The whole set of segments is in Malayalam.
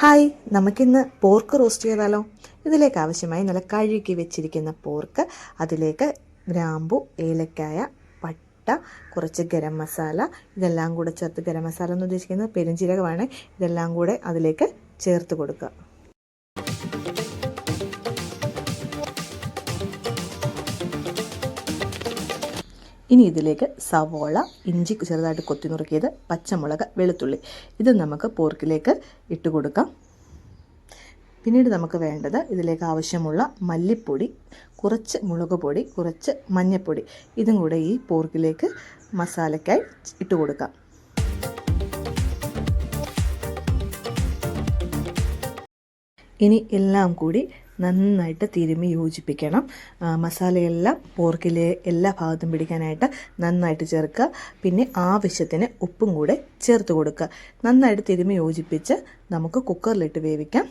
ഹായ് നമുക്കിന്ന് പോർക്ക് റോസ്റ്റ് ചെയ്താലോ? ഇതിലേക്ക് ആവശ്യമായി നല്ല കഴുകി വെച്ചിരിക്കുന്ന പോർക്ക് അതിലേക്ക് ഗ്രാമ്പു ഏലക്കായ പട്ട കുറച്ച് ഗരം മസാല ഇതെല്ലാം കൂടെ ചേർത്ത് ഗരം മസാല എന്ന് ഉദ്ദേശിക്കുന്നത് പെരുംജീരകമാണ്. ഇതെല്ലാം കൂടെ അതിലേക്ക് ചേർത്ത് കൊടുക്കുക. ഇനി ഇതിലേക്ക് സവോള ഇഞ്ചി ചെറുതായിട്ട് കൊത്തി നുറുക്കിയത് പച്ചമുളക് വെളുത്തുള്ളി. ഇത് നമുക്ക് പോർക്കിലേക്ക് ഇട്ട് കൊടുക്കാം. പിന്നീട് നമുക്ക് വേണ്ടത് ഇതിലേക്ക് ആവശ്യമുള്ള മല്ലിപ്പൊടി കുറച്ച് മുളക് പൊടി കുറച്ച് മഞ്ഞൾപ്പൊടി ഇതും കൂടെ ഈ പോർക്കിലേക്ക് മസാലയ്ക്കായി ഇട്ട് കൊടുക്കാം. ഇനി എല്ലാം കൂടി നന്നായിട്ട് തിരുമ്മി യോജിപ്പിക്കണം. മസാലയെല്ലാം പോർക്കിലെ എല്ലാ ഭാഗത്തും പിടിക്കാനായിട്ട് നന്നായിട്ട് ചേർക്കുക. പിന്നെ ആവശ്യത്തിന് ഉപ്പും കൂടെ ചേർത്ത് കൊടുക്കുക. നന്നായിട്ട് തിരുമ്മി യോജിപ്പിച്ച് നമുക്ക് കുക്കറിലിട്ട് വേവിക്കാം.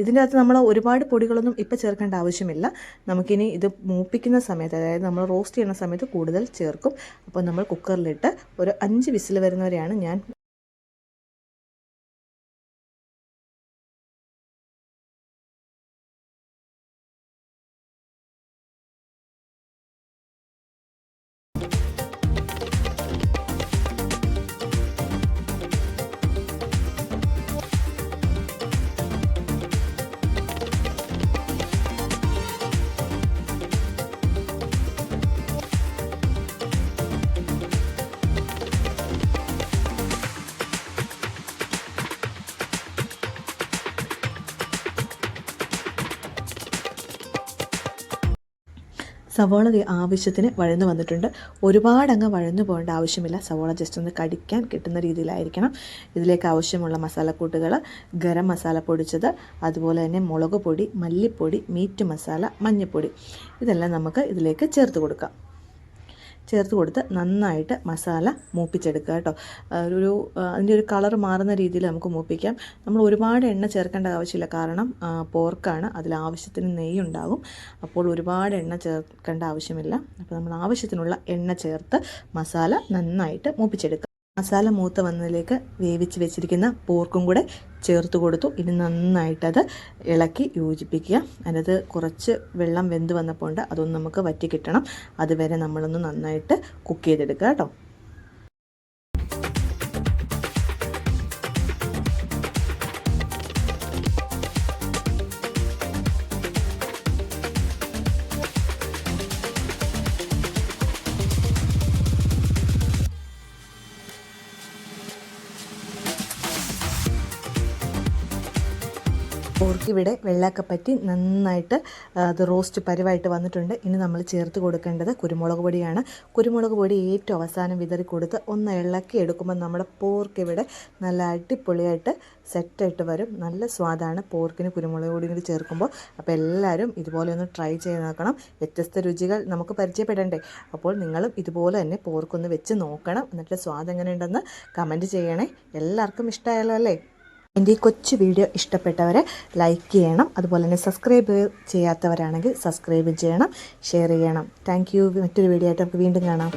ഇതിന്റെ അകത്ത് നമ്മൾ ഒരുപാട് പൊടികളൊന്നും ഇപ്പോൾ ചേർക്കേണ്ട ആവശ്യമില്ല. നമുക്കിനി ഇത് മൂപ്പിക്കുന്ന സമയത്ത് അതായത് നമ്മൾ റോസ്റ്റ് ചെയ്യുന്ന സമയത്ത് കൂടുതൽ ചേർക്കും. അപ്പോൾ നമ്മൾ കുക്കറിലിട്ട് ഒരു അഞ്ച് വിസിൽ വരുന്നവരെയാണ് ഞാൻ സവോള ആവശ്യത്തിന് വഴന്നു വന്നിട്ടുണ്ട്. ഒരുപാട് അങ്ങ് വഴന്നു പോകേണ്ട ആവശ്യമില്ല. സവോള ജസ്റ്റ് ഒന്ന് കടിക്കാൻ കിട്ടുന്ന രീതിയിലായിരിക്കണം. ഇതിലേക്ക് ആവശ്യമുള്ള മസാലക്കൂട്ടുകൾ ഗരം മസാല പൊടിച്ചത് അതുപോലെ തന്നെ മുളക് പൊടി മല്ലിപ്പൊടി മീറ്റ് മസാല മഞ്ഞൾപ്പൊടി ഇതെല്ലാം നമുക്ക് ഇതിലേക്ക് ചേർത്ത് കൊടുക്കാം. ചേർത്ത് കൊടുത്ത് നന്നായിട്ട് മസാല മൂപ്പിച്ചെടുക്കുക കേട്ടോ. ഒരു അതിന്റെ ഒരു കളർ മാറുന്ന രീതിയിൽ നമുക്ക് മൂപ്പിക്കാം. നമ്മൾ ഒരുപാട് എണ്ണ ചേർക്കേണ്ട ആവശ്യമില്ല. കാരണം പോർക്കാണ്. അതിൽ ആവശ്യത്തിന് നെയ്യ് ഉണ്ടാകും അപ്പോൾ ഒരുപാട് എണ്ണ ചേർക്കേണ്ട ആവശ്യമില്ല. അപ്പോൾ നമ്മൾ ആവശ്യത്തിനുള്ള എണ്ണ ചേർത്ത് മസാല നന്നായിട്ട് മൂപ്പിച്ചെടുക്കുക മസാല മൂത്ത് വന്നതിലേക്ക് വേവിച്ച് വെച്ചിരിക്കുന്ന പോർക്കും കൂടെ ചേർത്ത് കൊടുത്തു. ഇനി നന്നായിട്ടത് ഇളക്കി യോജിപ്പിക്കുക. അതിനകത്ത് കുറച്ച് വെള്ളം വെന്ത് വന്നപ്പോൾ ഉണ്ട് അതൊന്ന് നമുക്ക് വറ്റി കിട്ടണം അതുവരെ നമ്മളൊന്ന് നന്നായിട്ട് കുക്ക് ചെയ്തെടുക്കുക കേട്ടോ. പോർക്കിവിടെ വെള്ളമൊക്കെ പറ്റി നന്നായിട്ട് അത് റോസ്റ്റ് പരുവായിട്ട് വന്നിട്ടുണ്ട്. ഇനി നമ്മൾ ചേർത്ത് കൊടുക്കേണ്ടത് കുരുമുളക് പൊടിയാണ്. കുരുമുളക് പൊടി ഏറ്റവും അവസാനം വിതറി കൊടുത്ത് ഒന്ന് ഇളക്കി എടുക്കുമ്പോൾ നമ്മുടെ പോർക്ക് ഇവിടെ നല്ല അടിപൊളിയായിട്ട് സെറ്റായിട്ട് വരും. നല്ല സ്വാദാണ് പോർക്കിന് കുരുമുളക് പൊടി കൂടി ചേർക്കുമ്പോൾ. അപ്പോൾ എല്ലാവരും ഇതുപോലെ ഒന്ന് ട്രൈ ചെയ്ത് നോക്കണം. വ്യത്യസ്ത രുചികൾ നമുക്ക് പരിചയപ്പെടണ്ടേ? അപ്പോൾ നിങ്ങളും ഇതുപോലെ തന്നെ പോർക്കൊന്ന് വെച്ച് നോക്കണം. എന്നിട്ട് സ്വാദ് എങ്ങനെയുണ്ടെന്ന് കമന്റ് ചെയ്യണേ. എല്ലാവർക്കും ഇഷ്ടമായല്ലോ അല്ലേ? എന്റെ ഈ കൊച്ചു വീഡിയോ ഇഷ്ടപ്പെട്ടവരെ ലൈക്ക് ചെയ്യണം. അതുപോലെ തന്നെ സബ്സ്ക്രൈബ് ചെയ്യാത്തവരാണെങ്കിൽ സബ്സ്ക്രൈബ് ചെയ്യണം ഷെയർ ചെയ്യണം. താങ്ക് യു മറ്റൊരു വീഡിയോ ആയിട്ട് നമുക്ക് വീണ്ടും കാണാം.